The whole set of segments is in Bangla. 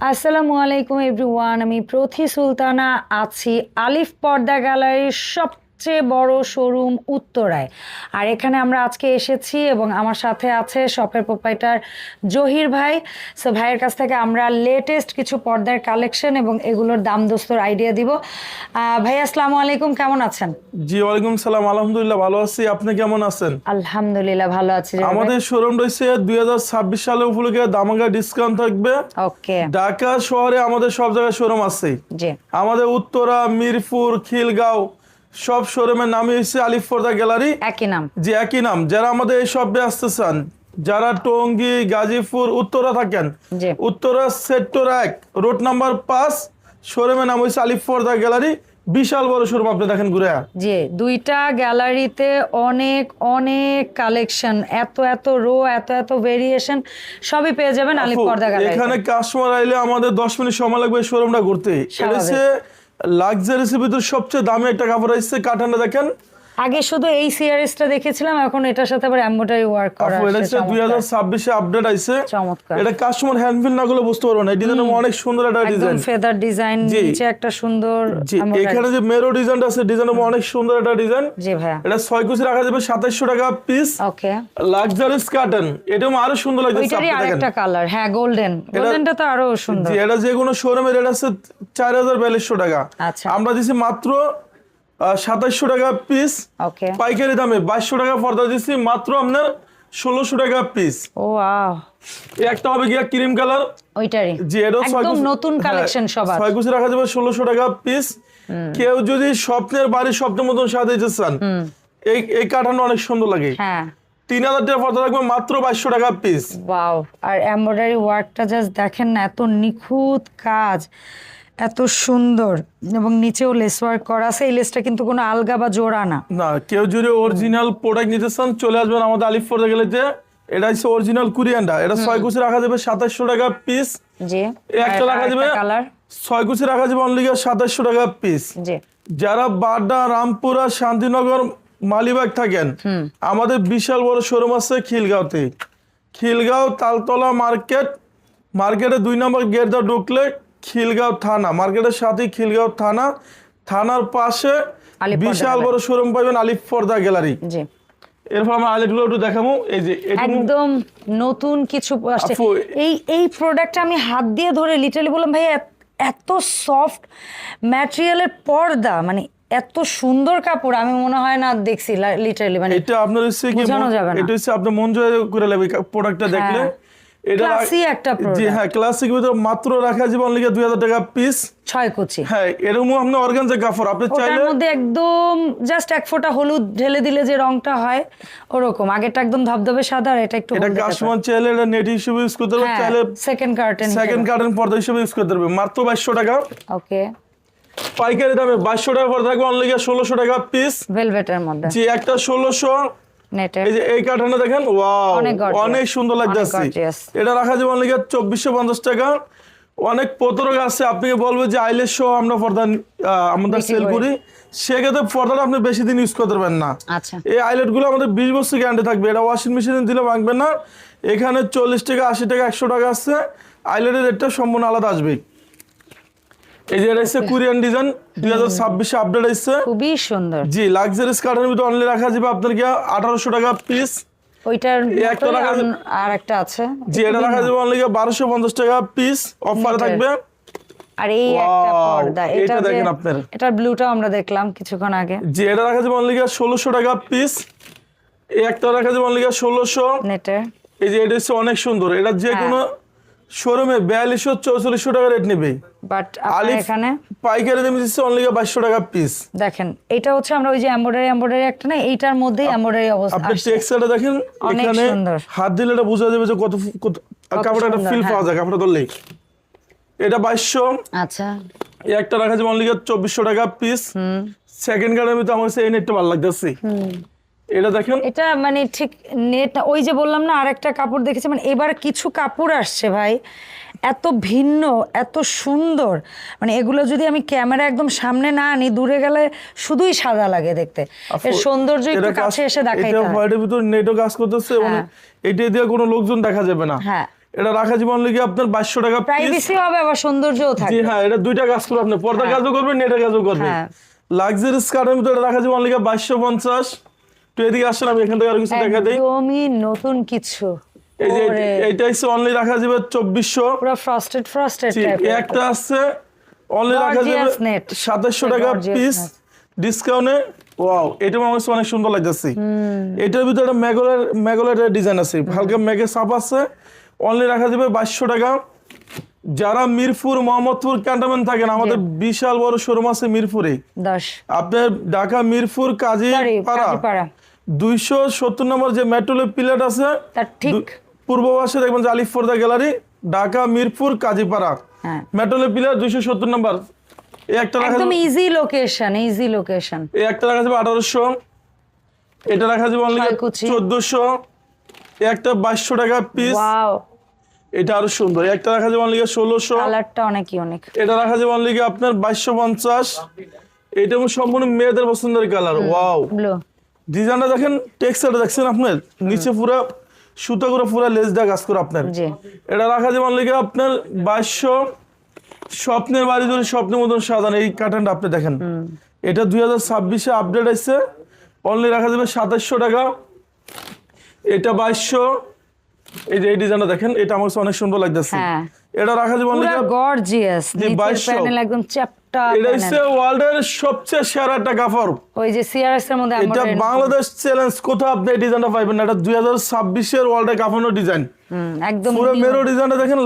আসসালামু আলাইকুম এভরিওয়ান আমি প্রথি সুলতানা আছি আলিফ পর্দা গ্যালারির সবচেয়ে বড় শোরুম উত্তরায়। আর এখানে আমরা আজকে এসেছি এবং আমার সাথে আছে শপের প্রোপাইটার জহির ভাই। সো ভাইয়ের কাছ থেকে আমরা লেটেস্ট কিছু পর্দার কালেকশন এবং এগুলোর দাম দোস্তর আইডিয়া দিব ভাই আসসালামু আলাইকুম কেমন আছেন? জি ওয়ালাইকুম সালাম আলহামদুলিল্লাহ ভালো আছি। আপনি কেমন আছেন? আলহামদুলিল্লাহ ভালো আছি আমাদের শোরুম রয়েছে দুই হাজার ছাব্বিশ সালে উপলক্ষে দামাকা ডিসকাউন্ট থাকবে। ওকে ঢাকা শহরে আমাদের সব জায়গায় শোরুম আছে। জি। আমাদের উত্তরা মিরপুর খিলগাঁও সব শোরুমের নামই হচ্ছে আলিফপর্দা গ্যালারি। একই নাম। যে একই নাম। যারা আমাদের এই শপে আসতে চান যারা টঙ্গী গাজীপুর উত্তরা থাকেন উত্তরা সেক্টর এক রোড নাম্বার পাঁচ শোরুমের নাম হচ্ছে আলিফপর্দা গ্যালারি। বিশাল বড় শোরুম আপনি দেখেন ঘুরে। জি দুইটা গ্যালারিতে অনেক অনেক কালেকশন এত এত রো এত এত ভেরিয়েশন সবই পেয়ে যাবেন আলিপ পর্দা গ্যালারি এখানে কাস্টমার আইলে আমাদের দশ মিনিট সময় লাগবে শোরুমটা ঘুরতে। এটা লাক্সারিসের ভিতরে সবচেয়ে দামি একটা কাপড় আসছে কাটানো দেখেন। আগে শুধু এই সিরিজটা দেখেছিলাম এখন এটার সাথে আবার এমব্রয়ডারি ওয়ার্ক করা এটা আছে দুই হাজার ছাব্বিশে আপডেট আইছে। চমৎকার। এটা কাস্টমার হ্যান্ড ফিল না করলে বুঝতে পারব না। এই ডিজাইন অনেক সুন্দর একটা ডিজাইন একদম ফেদার ডিজাইন নিচে একটা সুন্দর জি এখানে যে মেরো ডিজাইন আছে ডিজাইন অনেক সুন্দর একটা ডিজাইন জি ভাইয়া। এটা ছয় কুচি রাখা যাবে সাতাইশশো টাকা পিস ওকে লাক্সারিস কার্টন এটাও আরও সুন্দর লাগছে ওইটারই আরেকটা কালার হ্যাঁ গোল্ডেন গোল্ডেনটা তো আরও সুন্দর। জি এটা যে কোনো শোরুমের রেট আছে চার হাজার বিয়াল্লিশশো টাকা। আচ্ছা। আমরা দিছি মাত্র সাতাইশশো টাকা পিস পাইকারি দামে বাইশশো টাকা পর্দা দিচ্ছি মাত্র আপনার ষোলোশো টাকা পিস ও একটা হবে গিয়া ক্রিম কালার ওইটারই। জি একদম নতুন হ্যাঁ, কালেকশন সবার। ছয় কুচি রাখা যাবে ষোলোশো টাকা পিস কেউ যদি স্বপ্নের বাড়ির স্বপ্নের মতন সাজাইতে চান এই এই কাঠানো অনেক সুন্দর লাগে। হ্যাঁ। তিন হাজার টাকা পর্দা রাখবে মাত্র বাইশশো টাকা পিস ওয়াও আর এমব্রয়ডারি ওয়ার্কটা জাস্ট দেখেন না এত নিখুঁত কাজ। এত সুন্দর এবং নিচেও লেস ওয়ার্ক করা আছে এই লেসটা কিন্তু কোনো আলগা বা জোড়া না। না কেউ যদি অরিজিনাল প্রোডাক্ট নিতে চান চলে আসবেন আমাদের আলিফ গেলে যে এটা হচ্ছে অরিজিনাল কুরিয়ানটা এটা ছয় কুচি রাখা যাবে সাতাশশো টাকা পিস জি। একটা রাখা যাবে কালার ছয় কুচি রাখা যাবে অনলি সাতাশশো টাকা পিস জি। যারা বাড্ডা রামপুরা শান্তিনগর মালিবাগ থাকেন আমাদের বিশাল বড় শোরুম আছে খিলগাঁওতে। খিলগাঁও তালতলা মার্কেট। মার্কেটে দুই নম্বর গেট দা ঢুকলে খিলগাঁও থানা মার্কেটের সাথে খিলগাঁও থানা। থানার পাশে বিশাল বড় শোরুম পাবেন আলিফ পর্দা গ্যালারি। জি। এরপর আমরা আইলেটগুলো একটু দেখাবো। এই যে একদম নতুন কিছু আসছে। এই এই প্রোডাক্টটা আমি হাত দিয়ে ধরে লিটারালি বললাম ভাই এত- সফট ম্যাটেরিয়ালের পর্দা মানে এত সুন্দর কাপড় আমি মনে হয় না দেখছি লিটারালি মানে এটা আপনার হচ্ছে কি বোঝানো মন- যাবে না। এটা হচ্ছে মন জয় করে নেবে প্রোডাক্টটা দেখলে। এটা একটা জি হ্যাঁ ক্লাসিক ভিতরে মাত্র রাখা টাকা পিস ছয় কুচি। হ্যাঁ এরকম আপনি অর্গানজা কাপড় আপনি ওটার মধ্যে একদম জাস্ট এক ফোঁটা হলুদ ঢেলে দিলে যে রংটা হয় ওরকম। আগেরটা একদম ধবধবে সাদা আর এটা একটু এটা কাস্টমার চাইলে এটা নেট হিসেবে ইউজ করতে পারবে চাইলে সেকেন্ড কার্টেন সেকেন্ড কার্টন পর্দা হিসেবে ইউজ করতে পারবে। মাত্র টাকা। ওকে পাইকারি দামে বাইশশো টাকা পর্দা থাকবে অনলি টাকা পিস ভেলভেটের মধ্যে। একটা ষোলোশো নেটের। এই যে এই দেখেন ওয়াও অনেক সুন্দর লাগছে এটা রাখা যাবে অনলি টাকা। অনেক প্রতারক আছে আপনাকে বলবে যে আইলের সহ আমরা পর্দা বিক্রি সেল করি। সেক্ষেত্রে পর্দাটা আপনি বেশি দিন ইউজ করতে পারবেন না। আচ্ছা। এই আইলেটগুলো আমাদের বিশ বছর গ্যারান্টি থাকবে। এটা ওয়াশিং মেশিনে দিলে ভাঙবে না। এখানে চল্লিশ টাকা আশি টাকা একশো টাকা আছে। আইলেটের রেটটা সম্পূর্ণ আলাদা আসবে। এই যে এটা হচ্ছে কোরিয়ান ডিজাইন দুই হাজার ছাব্বিশে আপডেট এসছে। খুবই সুন্দর। জি লাক্সারিস কাঠের ভিতরে অনলি রাখা যাবে আপনার কি আঠারোশো টাকা পিস ওইটার একটা রাখা আর- একটা আছে। জি এটা রাখা যাবে অনলি বারোশো পঞ্চাশ টাকা পিস অফার থাকবে। আর এই একটা পর্দা এটা দেখেন আপনার। এটার ব্লুটাও আমরা দেখলাম কিছুক্ষণ আগে। জি এটা রাখা যাবে অনলি ষোলোশো টাকা পিস এই একটা রাখা যাবে অনলি ষোলোশো। নেটের এই যে এটা হচ্ছে অনেক সুন্দর। এটা যে হ্যাঁ। কোনো শোরুমে বিয়াল্লিশশো চৌচল্লিশশো টাকা রেট নেবে। বাট আলিফ এখানে পাইকারি দাম দিচ্ছে অনলি বাইশশো টাকা পিস দেখেন এটা হচ্ছে আমরা ওই যে এমব্রয়ডারি এমব্রয়ডারি একটা না এইটার মধ্যেই এমব্রয়ডারি অবস্থা আপনি। টেক্সটাইলটা দেখেন এখানে হাত দিলে এটা বোঝা যাবে যে কত কত কাপড়টা একটা ফিল হ্যাঁ। পাওয়া যায় কাপড়টা ধরলেই। এটা বাইশশো। আচ্ছা। এই একটা রাখা যাবে অনলি চব্বিশশো টাকা পিস সেকেন্ড গার্ডের ভিতরে আমার কাছে এই নেটটা ভালো লাগতেছে। এটা দেখেন। এটা মানে ঠিক নেট ওই যে বললাম না আরেকটা কাপড় দেখেছি মানে এবার কিছু কাপড় আসছে ভাই। এত ভিন্ন এত সুন্দর। মানে এগুলো যদি আমি ক্যামেরা একদম সামনে না আনি দূরে গেলে শুধুই সাদা লাগে দেখতে। এর সৌন্দর্য একটু কাছে এসে দেখাই এটা হোয়াইটের ভিতর নেটও কাজ করতেছে মানে হ্যাঁ। এটা দিয়ে কোনো লোকজন দেখা যাবে না। হ্যাঁ। এটা রাখা জীবন লিগে আপনার 2200 টাকা প্রাইভেসি হবে আবার সৌন্দর্যও থাকবে। জি হ্যাঁ এটা দুইটা কাজ করবে আপনি। পর্দা হ্যাঁ। কাজও করবেন নেটের কাজও করবেন। হ্যাঁ। লাক্সারি স্কার্টের ভিতরে রাখা জীবন লিগে 2250 এদিকে আমি এখান থেকে আরও কিছু দেখা একদমই নতুন কিছু। এই যে হচ্ছে অনলি রাখা যাবে 2400 পুরো ফ্রস্টেড ফ্রস্টেড একটা আছে অনলি রাখা যাবে টাকা পিস ডিসকাউন্টে ওয়াও এটা আমার কাছে অনেক সুন্দর লাগতেছে। এটার ভিতরে একটা ম্যাগোলার ম্যাগোলার ডিজাইন আছে। হালকা ম্যাগে সাপ আছে। অনলি রাখা যাবে বাইশশো টাকা। যারা মিরপুর মোহাম্মদপুর ক্যান্টনমেন্ট থাকেন আমাদের বিশাল বড় শোরুম আছে মিরপুরে। আপনার ঢাকা মিরপুর কাজী পাড়া। দুইশো সত্তর নম্বর যে মেট্রোলের প্লেট আছে ঠিক। পূর্ব পাশে দেখবেন যে আলিফ ফোর্দা গ্যালারি ঢাকা মিরপুর কাজীপাড়া। হ্যাঁ। মেট্রোলের পিলার দুইশো সত্তর নম্বর। এই একটা রাখা একদম ইজি লোকেশন ইজি লোকেশন এই একটা রাখা যাবে আঠারোশো। এটা রাখা যাবে অনলি। চোদ্দশো। একটা বাইশশো টাকা পিস ওয়াও এটা আরও সুন্দর। একটা রাখা যাবে অনলি ষোলোশো। কালারটা অনেক ইউনিক এটা রাখা যাবে অনলি আপনার বাইশশো পঞ্চাশ। এটা সম্পূর্ণ মেয়েদের পছন্দের কালার ওয়াও ব্লু ডিজাইনটা দেখেন টেক্সচারটা দেখছেন আপনার নিচে পুরো সুতো করে পুরো লেস দেওয়া কাজ করে আপনার। এটা রাখা যাবে অনলি আপনার বাইশশো স্বপ্নের বাড়ি ধরে স্বপ্নের মতন সাজানো এই কার্টনটা আপনি দেখেন। এটা দুই হাজার ছাব্বিশে আপডেট আসছে অনলি রাখা যাবে সাতাশশো টাকা। এটা বাইশশো। এই যে এই ডিজাইনটা দেখেন এটা আমার কাছে অনেক সুন্দর লাগতেছে। হ্যাঁ। এটা রাখা যাবে পুরো গর্জিয়াস নিচের প্যানেল একদম চ্যাপটা এটা হচ্ছে ওয়ার্ল্ডের সবচেয়ে সেরা একটা কাপড় ওই যে সিআরএস এর মধ্যে এটা বাংলাদেশ চ্যালেঞ্জ কোথাও আপনি এই ডিজাইনটা পাইবেন না। এটা দুই হাজার ছাব্বিশের ওয়ার্ল্ডে কাপানো ডিজাইন একদম পুরো মেরো ডিজাইনটা দেখেন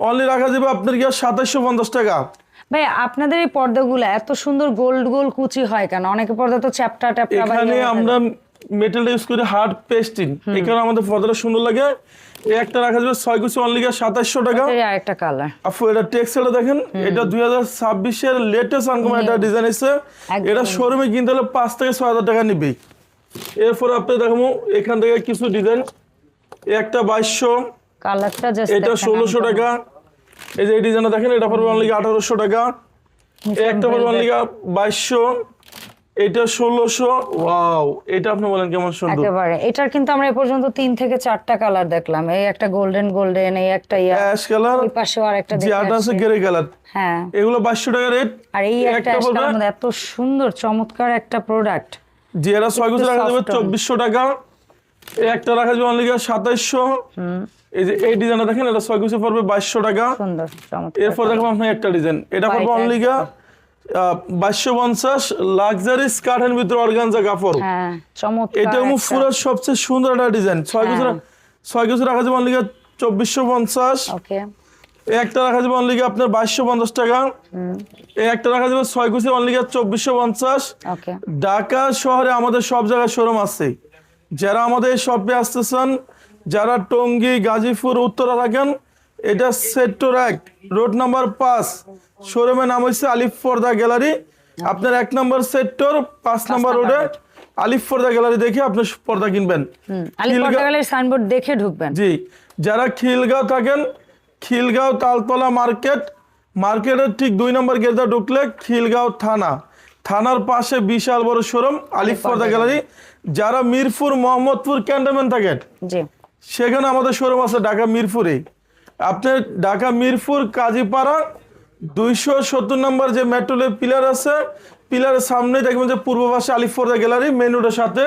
অনলি রাখা যাবে আপনার সাতাশশো পঞ্চাশ টাকা। ভাই আপনাদের এই পর্দাগুলো এত সুন্দর গোল্ড গোল কুচি হয় কেন? অনেকে পর্দা তো চ্যাপটা ট্যাপটা এখানে ইয়ে আমরা মেটেলটা ইউজ করি হার্ড পেস্টিং এখানে আমাদের পর্দাটা সুন্দর লাগে। এই একটা রাখা যাবে ছয় কুচি অনলি সাতাশশো টাকা। আরেকটা কালার আপু এটা টেক্সটাইলটা দেখেন এটা দুই হাজার ছাব্বিশের লেটেস্ট আনকম একটা ডিজাইন এসেছে। এটা শোরুমে কিনতে হলে পাঁচ থেকে ছয় হাজার টাকা নিবে এরপর আপনি দেখাবো এখান থেকে কিছু ডিজাইন একটা বাইশশো। কালারটা এটা ষোলোশো টাকা। এই যে এই ডিজাইনটা দেখেন এটা পড়বে অনলি আঠারোশো টাকা। একটা পড়বে অনলি বাইশশো। এটা ষোলোশো ওয়াও এটা আপনি বলেন কেমন সুন্দর। একেবারে এটার কিন্তু আমরা এ পর্যন্ত তিন থেকে চারটা কালার দেখলাম। এই একটা গোল্ডেন গোল্ডেন এই একটা অ্যাশ কালার ওই পাশেও আরেকটা যে দেখে আটা আছে গ্রে কালার হ্যাঁ। এগুলো টাকা রেট আর এই একটা এত সুন্দর চমৎকার একটা প্রোডাক্ট এরা রাখা যাবে টাকা। এই একটা রাখা যাবে অনলি সাতাইশশো। এই যে এই ডিজাইনটা দেখেন এটা পড়বে টাকা। সুন্দর চমৎকার। এরপর দেখো আপনার একটা ডিজাইন এটা পড়বে অনলি বাইশশো পঞ্চাশ লাক্সারি স্কার্টের ভিতরে অর্গানজা কাপড়। হ্যাঁ এটা সবচেয়ে সুন্দর একটা ডিজাইন ছয় হ্যাঁ। ছয় রাখা যাবে অনলি চব্বিশশো পঞ্চাশ। একটা রাখা যাবে অনলি আপনার বাইশশো পঞ্চাশ টাকা। এই একটা রাখা যাবে ছয় অনলি চব্বিশশো পঞ্চাশ। ঢাকা শহরে আমাদের সব জায়গায় শোরুম আছে। যারা আমাদের শপে আসতেছেন যারা টঙ্গী গাজীপুর উত্তরা থাকেন এটা সেক্টর এক রোড নাম্বার পাঁচ শোরুমের নাম হচ্ছে আলিফ পর্দা গ্যালারি। আপনার এক নম্বর সেক্টর পাঁচ নম্বর রোডে আলিফ পর্দা গ্যালারি দেখে আপনি পর্দা কিনবেন। সাইনবোর্ড দেখে ঢুকবেন। জি যারা খিলগাঁও থাকেন খিলগাঁও তালতলা মার্কেট মার্কেটের ঠিক দুই নম্বর গেটে ঢুকলে খিলগাঁও থানা। থানার পাশে বিশাল বড় শোরুম আলিফ পর্দা গ্যালারি। যারা মিরপুর মোহাম্মদপুর ক্যান্টনমেন্ট থাকেন সেখানে আমাদের শোরুম আছে ঢাকা মিরপুরে। আপনার ঢাকা মিরপুর কাজীপাড়া দুইশো সত্তর নম্বর যে মেট্রোলের পিলার আছে পিলারের সামনে দেখবেন যে পূর্ব পাশে আলিফ গ্যালারি মেন রোডের সাথে।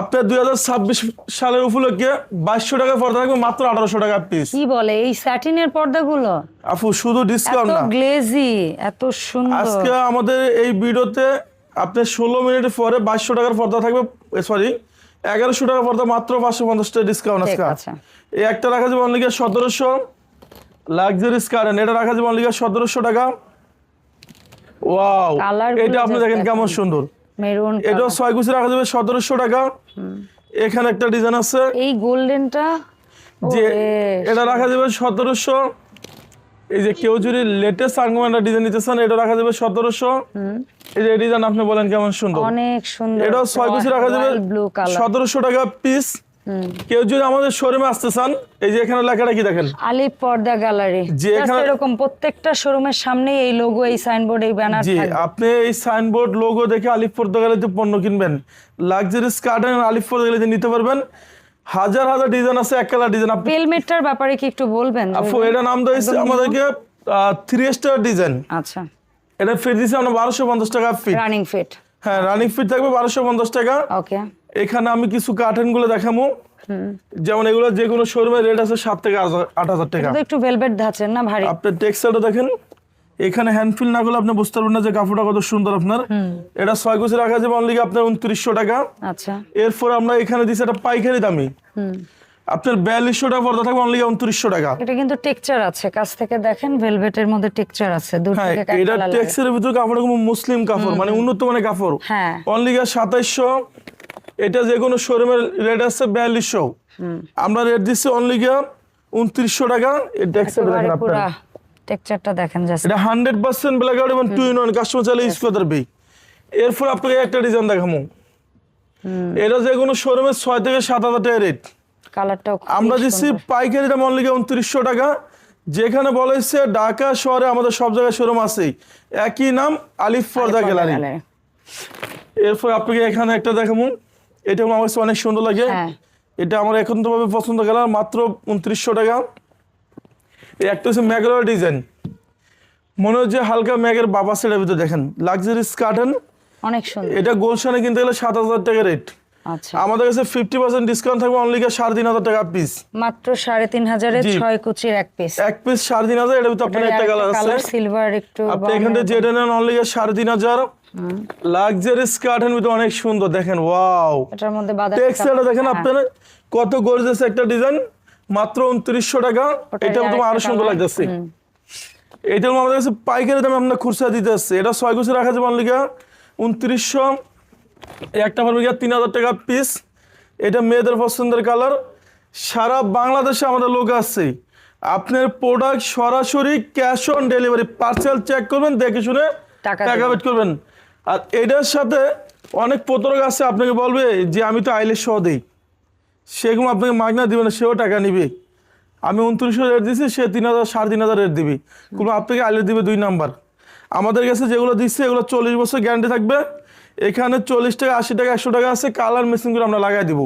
আপনার দুই হাজার ছাব্বিশ সালের উপলক্ষে বাইশশো টাকা পর্দা থাকবে মাত্র আঠারোশো টাকা পিস কি বলে এই স্যাটিনের পর্দাগুলো? আপু শুধু ডিসকাউন্ট না। গ্লেজি এত সুন্দর। আজকে আমাদের এই ভিডিওতে আপনার ষোলো মিনিট পরে বাইশশো টাকার পর্দা থাকবে সরি এগারোশো টাকা পর্দা মাত্র পাঁচশো পঞ্চাশ টাকা ডিসকাউন্ট আজকে। আছে। এই একটা রাখা যাবে অনলিকে সতেরোশো। লাক্সারি স্কারেন এটা রাখা যাবে অনলিকে সতেরোশো টাকা। ওয়াও এটা আপনি দেখেন কেমন সুন্দর। মেরুন এটা ছয় গুছি রাখা যাবে সতেরোশো টাকা। এখানে একটা ডিজাইন আছে। এই গোল্ডেনটা যে এটা রাখা যাবে সতেরোশো। এই যে কেউ যদি লেটেস্ট আর্গুমেন্ট ডিজাইন নিতে চান এটা রাখা যাবে সতেরোশো। এই যে ডিজাইন আপনি বলেন কেমন সুন্দর? অনেক সুন্দর এটা ছয় কুচি রাখা যাবে সতেরোশো টাকা পিস কেউ যদি আমাদের শোরুমে আসতে চান এই যে এখানে লেখাটা কি দেখেন? আলি পর্দা গ্যালারি যে এখানে- এরকম প্রত্যেকটা শোরুমের সামনে এই লোগো এই সাইনবোর্ড এই ব্যানার জি আপনি এই সাইনবোর্ড লোগো দেখে আলিফ পর্দাগালিতে পণ্য কিনবেন। লাক্সারি স্কার্ট আলিফ পর্দাগালিতে নিতে পারবেন। হাজার হাজার ডিজাইন আছে এক কালার ডিজাইন আপনি ভেলমেটটার ব্যাপারে কি একটু বলবেন? আপু এটা নাম দিয়েছে আমাদেরকে থ্রি স্টার ডিজাইন আচ্ছা। এটা ফিট দিচ্ছে আমরা বারোশো পঞ্চাশ টাকা ফিট রানিং ফিট হ্যাঁ রানিং ফিট থাকবে বারোশো পঞ্চাশ টাকা। ওকে এখানে আমি কিছু কার্টেনগুলো দেখাবো যেমন এগুলো যে কোনো শোরুমের রেট আছে সাত থেকে আট- হাজার টাকা। একটু ভেলভেট ধাঁচের না ভারী? আপনার টেক্সটাইলটা দেখেন। এখানে হ্যান্ডফিল না করলে আপনি বুঝতে পারবেন না যে কাপড়টা কত সুন্দর আপনার। এটা ছয় গুছি রাখা যাবে অনলি আপনার উনত্রিশশো টাকা। আচ্ছা। এরপর আমরা এখানে দিচ্ছি একটা পাইকারি দামি। আপনার বিয়াল্লিশশো টাকা পর্দা থাকবে অনলি উনত্রিশশো টাকা। এটা কিন্তু টেক্সচার আছে কাছ থেকে দেখেন ভেলভেটের মধ্যে টেক্সচার আছে দূর হ্যাঁ থেকে এটা টেক্সের ভিতরে কাপড় কোনো মুসলিম কাপড় মানে উন্নত মানের কাপড়। হ্যাঁ। অনলি সাতাইশশো। এটা যে কোনো শোরুমের রেট আছে বিয়াল্লিশশো। আমরা রেট দিচ্ছি অনলি গিয়া উনত্রিশশো টাকা। টেক্সের দেখেন আপনার। টেক্সচারটা দেখেন জাস্ট এটা হান্ড্রেড পার্সেন্ট ব্ল্যাক আউট এবং টু ইন ওয়ান কাস্টমার চাইলে ইউজ করতে পারবে। এরপর আপনাকে একটা ডিজাইন দেখাবো। এটা যে কোনো শোরুমের ছয় থেকে সাত হাজার টাকা রেট কালারটাও আমরা দিচ্ছি পাইকারি দাম অনলি উনত্রিশশো টাকা। যেখানে বলা হচ্ছে ঢাকা শহরে আমাদের সব জায়গায় শোরুম আছে। একই নাম আলিফ পর্দা গ্যালারি। এরপর আপনাকে এখানে একটা দেখাবো। এটা আমার কাছে অনেক সুন্দর লাগে। হ্যাঁ। এটা আমার এখন তো ভাবে পছন্দ গেলাম মাত্র উনত্রিশশো টাকা। এই একটা হচ্ছে ম্যাগের ডিজাইন। মনে হচ্ছে হালকা ম্যাগের বাবা সেটার ভিতরে দেখেন লাক্সারি কার্টেন অনেক সুন্দর। এটা গোলশানে কিনতে গেলে সাত হাজার টাকা রেট আচ্ছা। আমাদের কাছে ফিফটি পার্সেন্ট ডিসকাউন্ট থাকবে অনলি সাড়ে তিন হাজার টাকা পিস মাত্র সাড়ে তিন হাজারের ছয় কুচির এক পিস এক পিস সাড়ে তিন হাজার এটার ভিতরে আপনার একটা কালার আছে। কালার সিলভার একটু আপনি এখান থেকে যেটা নেন অনলি সাড়ে তিন হাজার। লাক্সারি কার্টেন ভিতরে অনেক সুন্দর দেখেন ওয়াও এটার মধ্যে বাদাম টেক্সটাইলটা দেখেন আপনার কত গর্জেস একটা ডিজাইন মাত্র উনত্রিশশো টাকা। এটা তোমার আরও সুন্দর লাগতেছে। এটা আমাদের কাছে পাইকারি দামে আমরা খুচরা দিতে আসছে। এটা ছয় গুছি রাখা যাবে অনলি উনত্রিশশো। একটা পারবে গিয়া তিন হাজার টাকা পিস এটা মেয়েদের পছন্দের কালার সারা বাংলাদেশে আমাদের লোক আসছে আপনার প্রোডাক্ট সরাসরি cash on delivery parcel check করবেন দেখে শুনে টাকা দিবেন। করবেন। আর এটার সাথে অনেক প্রতারক আছে আপনাকে বলবে যে আমি তো আইলের সহ দিই। সেগুলো আপনাকে মাগনা দিবে না সেও টাকা নিবে। আমি উনত্রিশশো রেট দিচ্ছি সে তিন হাজার সাড়ে তিন হাজার রেট দিবি। কোনো আপনাকে আইলের দিবে দুই নাম্বার। আমাদের কাছে যেগুলো দিচ্ছে এগুলো চল্লিশ বছর গ্যারান্টি থাকবে। এখানে চল্লিশ টাকা আশি টাকা একশো টাকা আছে কালার মেশিনগুলো আমরা লাগাই দিব।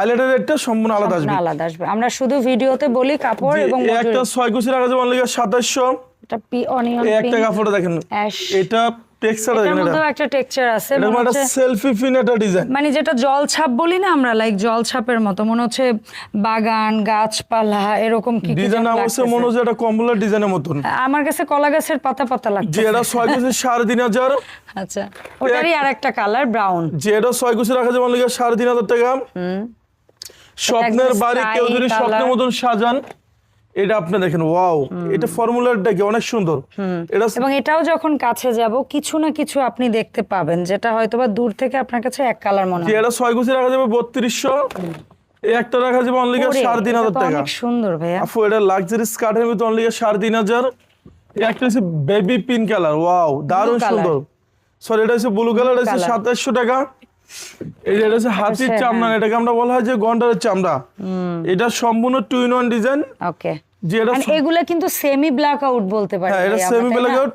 আইলেটের রেটটা সম্পূর্ণ আলাদা আসবে। আলাদা আসবে। আমরা শুধু ভিডিওতে বলি কাপড় এবং একটা ছয় কুচি রাখা যাবে অনলি সাতাশশো। এটা পি অনিয়ন একটা কাপড়টা দেখেন। এটা টেক্সচার এটার দেখেন একটা টেক্সচার আছে এটা একটা সেলফি ফিন একটা ডিজাইন মানে যেটা জল ছাপ বলি না আমরা লাইক জল ছাপের মতো মনে হচ্ছে বাগান গাছপালা এরকম কি কি ডিজাইন যেন মনে হচ্ছে একটা কম্বলের ডিজাইনের মতন। আমার কাছে কলা গাছের পাতা পাতা লাগছে যে এটা ছয় কুচি সাড়ে তিন হাজার। আচ্ছা ওটারই আর একটা কালার ব্রাউন যে এটা ছয় কুচি রাখা যাবে টাকা। স্বপ্নের বাড়ি কেউ যদি স্বপ্নের মতন সাজান। এটা আপনি দেখেন ওয়াও। এটা ফর্মুলারটা কি অনেক সুন্দর। এটা এবং এটাও যখন কাছে যাব কিছু না কিছু আপনি দেখতে পাবেন যেটা হয়তোবা দূর থেকে আপনার কাছে এক কালার মনে হয়। এটা ছয় কুচি রাখা যাবে বত্রিশশো। এই একটা রাখা যাবে অনলি সাড়ে তিন হাজার টাকা। সুন্দর ভাইয়া। আপু এটা লাক্সারি স্কার্টের ভিতরে অনলি সাড়ে তিন হাজার। একটা হচ্ছে বেবি পিঙ্ক কালার ওয়াও দারুণ সুন্দর। সরি এটা হচ্ছে ব্লু কালার হচ্ছে। সাতাশশো টাকা। এই এটা হচ্ছে হাতির চামড়া হ্যাঁ। এটাকে আমরা বলা হয় যে গন্ডারের চামড়া। এটা সম্পূর্ণ two in one design okay যে এটা এগুলা কিন্তু সেমি ব্ল্যাক আউট বলতে পারি হ্যাঁ এটা সেমি ব্ল্যাক আউট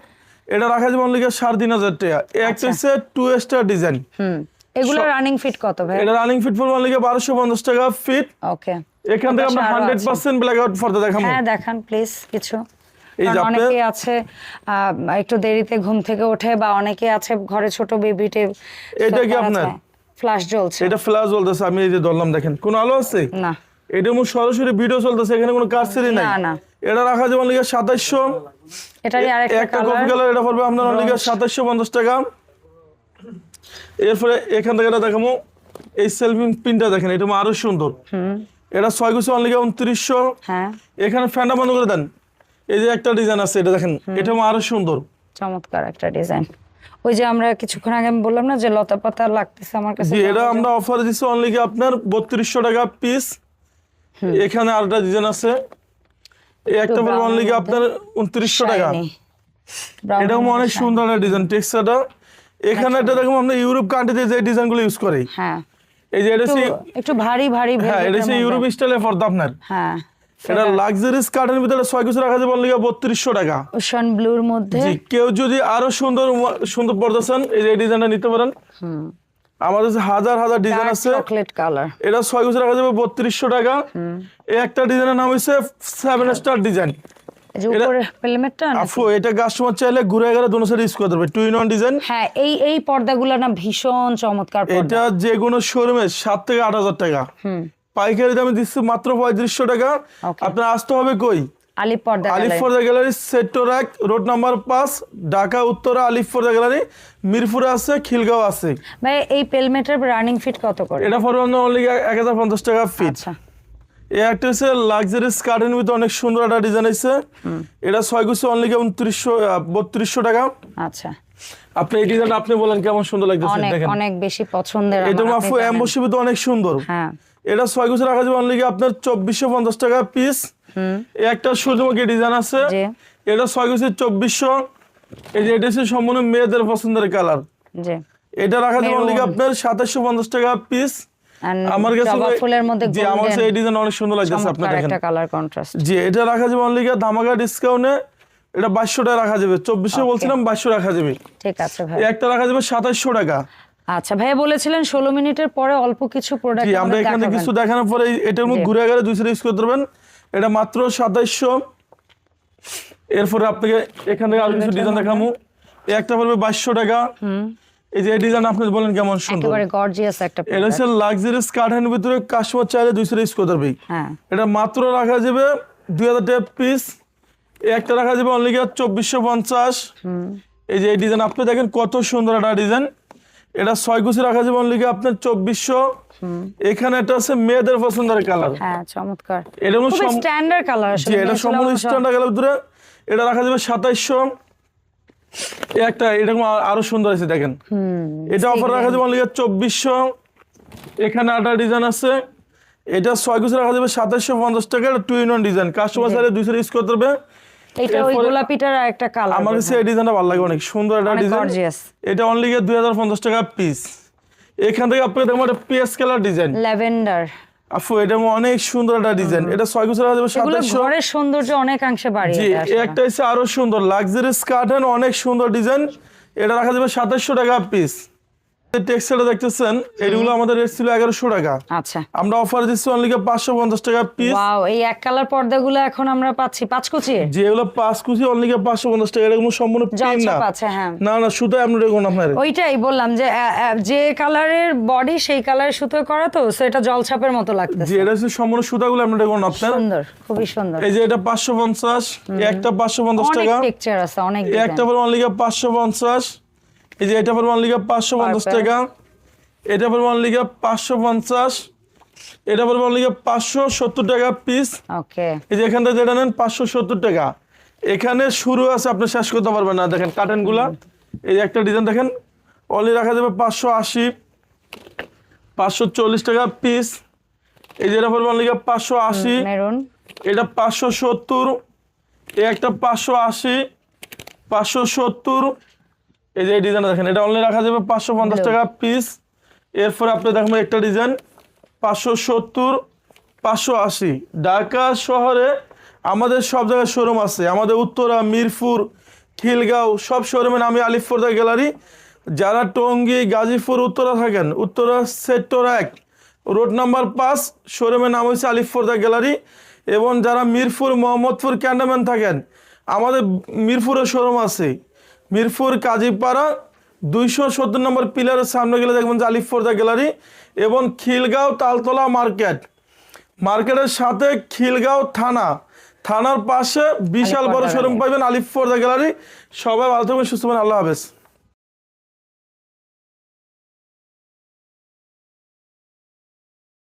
এটা রাখা যাবে অনলি সাড়ে তিন হাজার টাকা। এই হচ্ছে টু স্টার ডিজাইন হুম। এগুলো রানিং ফিট কত ভাই এটা রানিং ফিট বারোশো পঞ্চাশ টাকা ফিট ওকে এখান থেকে আমরা হান্ড্রেড পার্সেন্ট ব্ল্যাক আউট ফর্দা দেখাবো। হ্যাঁ দেখান প্লিজ কিছু। এই যে অনেকে আছে আহ, একটু দেরিতে ঘুম থেকে ওঠে বা অনেকে আছে ঘরে ছোট বেবিটে এটা কি আপনার? ফ্ল্যাশ জ্বলছে। এটা ফ্ল্যাশ আমি এই যে ধরলাম দেখেন। কোন আলো আছে? না। এটা সরাসরি ভিডিও চলতেছে এখানে কোনো কারসেরি নাই। না, না। এটা রাখা যাবে অনলি সাতাইশশো এটারই আরেকটা একটা কপি কালার এটা পড়বে আপনার অনলি সাতাইশশো পঞ্চাশ টাকা। এরপরে এখান থেকে এটা দেখাবো। এই সেলফি পিনটা দেখেন এটা আরও সুন্দর। এটা ছয় গুছি অনলি উনত্রিশশো। হ্যাঁ। এখানে ফ্যানটা বন্ধ করে দেন। এই যে একটা ডিজাইন আছে এটা দেখেন এটা আরও সুন্দর। চমৎকার একটা ডিজাইন ওই যে আমরা কিছুক্ষণ আগে আমি বললাম না যে লতা পাতা লাগতেছে আমার কাছে এটা আমরা অফারে দিচ্ছি অনলি আপনার বত্রিশশো টাকা পিস এখানে আরেকটা ডিজাইন আছে। এই একটা পড়বে অনলি আপনার উনত্রিশশো টাকা? Shiny. Brown এটাও অনেক সুন্দর একটা ডিজাইন টেক্সটারটা এখানে একটা দেখুন আমরা ইউরোপ কান্ট্রিতে যে ডিজাইনগুলো ইউজ করে। হ্যাঁ। এই যে এটা একটু ভারী ভারী হ্যাঁ এটা হচ্ছে ইউরোপ স্টাইলের পর্দা আপনার। হ্যাঁ এটা লাক্সারি স্কার্টের ভিতরে ছয় কিছু রাখা যাবে অনলি বত্রিশশো টাকা। ওশান ব্লুর মধ্যে। কেউ যদি আরও সুন্দর সুন্দর পর্দা চান এই যে ডিজাইনটা নিতে পারেন। আমাদের হাজার হাজার ডিজাইন আছে। চকলেট কালার এটা ছয় গুছি রাখা যাবে বত্রিশশো টাকা। এই একটা ডিজাইনের নাম হচ্ছে সেভেন স্টার ডিজাইন এটা কাস্টমার চাইলে ঘুরে গেলে দোনো সাইড ইউজ করতে পারবে টু ইন ওয়ান ডিজাইন হ্যাঁ এই এই পর্দাগুলো না ভীষণ চমৎকার এটা যে কোনো শোরুমে সাত থেকে আট হাজার টাকা। পাইকারি দামে দিচ্ছি মাত্র পঁয়ত্রিশশো টাকা। আপনার আসতে হবে কই? আলিপ পর্দা আলিফ gallery। গ্যালারি সেক্টর এক রোড নাম্বার পাঁচ ঢাকা উত্তরা আলিফ গ্যালারি মিরপুরে আছে খিলগাঁও আছে। ভাই এই পেলমেটের রানিং ফিট কত করে? এটা ফর অনলি এক হাজার পঞ্চাশ টাকা ফিট আচ্ছা। এই একটা হচ্ছে অনেক সুন্দর একটা ডিজাইন আছে। এটা ছয় গুছি অনলি উনত্রিশশো বত্রিশশো টাকা। আচ্ছা। আপনি এই ডিজাইন আপনি বলেন কেমন সুন্দর লাগতেছে অনেক দেখেন। অনেক বেশি পছন্দের এটা মাফু। অনেক সুন্দর। হ্যাঁ। এটা ছয় গুছি রাখা যাবে অনলি আপনার চব্বিশশো পঞ্চাশ টাকা পিস একটা সূর্যমুখী ডিজাইন আছে। এটা ছয় গুছি চব্বিশশো। এই যে এটা হচ্ছে সম্পূর্ণ মেয়েদের পছন্দের কালার এটা রাখা যাবে অনলি আপনার সাতাশশো পঞ্চাশ টাকা পিস আমার কাছে ফুলের মধ্যে জি আমার কাছে এই ডিজাইন অনেক সুন্দর লাগতেছে আপনি চমৎকার দেখেন। কালার কন্ট্রাস্ট জি এটা রাখা যাবে অনলি ধামাকা ডিসকাউন্টে এটা বাইশশো টাকা রাখা যাবে। চব্বিশশো বলছিলাম বাইশশো রাখা যাবে। ঠিক আছে ভাই। একটা রাখা যাবে সাতাশশো টাকা। আচ্ছা বলেছিলেন ষোলো মিনিটের পরে অল্প কিছু প্রোডাক্ট আমরা এখানে কিছু দেখানোর পরে এটার মধ্যে ঘুরে গেলে দুই ইউজ করতে পারবেন এটা মাত্র সাতাইশশো। এরপরে আপনাকে এখান থেকে আরও কিছু ডিজাইন দেখামু। এই একটা পড়বে বাইশশো টাকা। এই যে এই ডিজাইন আপনি বলেন কেমন সুন্দর। একেবারে গর্জিয়াস একটা এটা। হচ্ছে লাক্সারি স্কার্ট হ্যান্ড ভিতরে কাস্টমার চাইলে দুইশো ইউজ করতে পারবে। হ্যাঁ। এটা মাত্র রাখা যাবে দুই হাজার টাকা পিস এই একটা রাখা যাবে অনলি চব্বিশশো পঞ্চাশ। এই যে এই ডিজাইন আপনি দেখেন কত সুন্দর একটা ডিজাইন এটা ছয় কুচি রাখা যাবে অনলি আপনার চব্বিশশো। এখানে একটা আছে মেয়েদের পছন্দের কালার। হ্যাঁ চমৎকার। এটা হলো স্ট্যান্ডার্ড কালার জি এটা সম্পূর্ণ স্ট্যান্ডার্ড কালার ভিতরে। এটা রাখা যাবে সাতাইশশো। এই একটা এরকম আরও সুন্দর আছে দেখেন। এটা অফার রাখা যাবে অনলি চব্বিশশো। এখানে আটা ডিজাইন আছে। এটা ছয় কুচি রাখা যাবে সাতাইশশো পঞ্চাশ টাকা। এটা two in one design customer চাইলে দুইশো ইউজ করতে পারবে এটা ওই গোলাপিটার একটা কালার আমার কাছে এই ডিজাইনটা ভালো লাগে অনেক। সুন্দর একটা ডিজাইন এটা অনলি গিয়ে দুই হাজার পঞ্চাশ টাকা পিস এখান থেকে আপনাকে দেখব একটা পিএস কালার ডিজাইন ল্যাভেন্ডার আফু এটা অনেক সুন্দর একটা ডিজাইন এটা ছয় বছর যাবে এগুলো সাতাশশো ঘরের সৌন্দর্য অনেকাংশে বাড়িয়ে জি দেয় জি একটা হচ্ছে আরও সুন্দর। লাক্সারি স্কার্ট অনেক সুন্দর ডিজাইন এটা রাখা যাবে সাতাশশো টাকা পিস টেক্সটাইলটা দেখতেছেন এগুলো আমাদের রেট ছিল এগারোশো টাকা। আচ্ছা। আমরা অফার দিচ্ছি অনলি পাঁচশো পঞ্চাশ টাকা পিস ওয়াও এই এক কালার পর্দাগুলো এখন আমরা পাচ্ছি পাঁচ কুচি? যেগুলো পাঁচ কুচি অনলি পাঁচশো পঞ্চাশ টাকা এটা কোনো সম্পূর্ণ না। জলছাপ হ্যাঁ। না না শুধু আপনার দেখুন আপনার। ওইটাই বললাম যে যে কালারের বডি সেই কালারের সুতো করা তো সো এটা জলছাপের মতো লাগতেছে। যে এটা হচ্ছে সম্পূর্ণ সুতাগুলো আপনার দেখুন আপনার। সুন্দর খুবই সুন্দর। এই যে এটা পাঁচশো পঞ্চাশ একটা পাঁচশো পঞ্চাশ অনেক টাকা। টেক্সচার আছে অনেক একটা পড়বে অনলি পাঁচশো পঞ্চাশ। এই যে এটা পড়বে অনলি পাঁচশো পঞ্চাশ টাকা। এটা পড়বে অনলি পাঁচশো পঞ্চাশ। এটা পড়বে অনলি পাঁচশো সত্তর টাকা পিস ওকে এই যে এখান থেকে যেটা নেন পাঁচশো সত্তর টাকা। এখানে শুরু আছে আপনি শেষ করতে পারবেন না। দেখেন কার্টেনগুলা এই যে একটা ডিজাইন দেখেন অনলি রাখা যাবে পাঁচশো আশি। পাঁচশো চল্লিশ টাকা পিস এই যে এটা পড়বে অনলি পাঁচশো আশি। এটা পাঁচশো সত্তর। এই একটা পাঁচশো আশি। পাঁচশো সত্তর। এই যে এই ডিজাইন দেখেন এটা অনলাইন রাখা যাবে পাঁচশো পঞ্চাশ টাকা পিস এরপরে আপনি দেখবেন একটা ডিজাইন পাঁচশো সত্তর পাঁচশো আশি। ঢাকা শহরে আমাদের সব জায়গায় শোরুম আছে। আমাদের উত্তরা মিরপুর খিলগাঁও সব শোরুমের আমি আলিফুরদা গ্যালারি যারা টঙ্গী গাজীপুর উত্তরা থাকেন উত্তরা সেক্টর এক। রোড নাম্বার পাঁচ শোরুমের নাম হচ্ছে আলিফুরদা গ্যালারি এবং যারা মিরপুর মোহাম্মদপুর ক্যান্ডাম্যান থাকেন আমাদের মিরপুরে শোরুম আছে। মিরপুর কাজীপাড়া দুইশো সত্তর নম্বর পিলারের সামনে গেলে দেখবেন যে আলিফোর্দা গ্যালারি এবং খিলগাঁও তালতলা মার্কেট। মার্কেটের সাথে খিলগাঁও থানা। থানার পাশে বিশাল বড় শোরুম পাইবেন পাবেন আলিফুরদা গ্যালারি। সবাই ভালো থাকবেন সুস্থ আল্লাহ হাফেজ।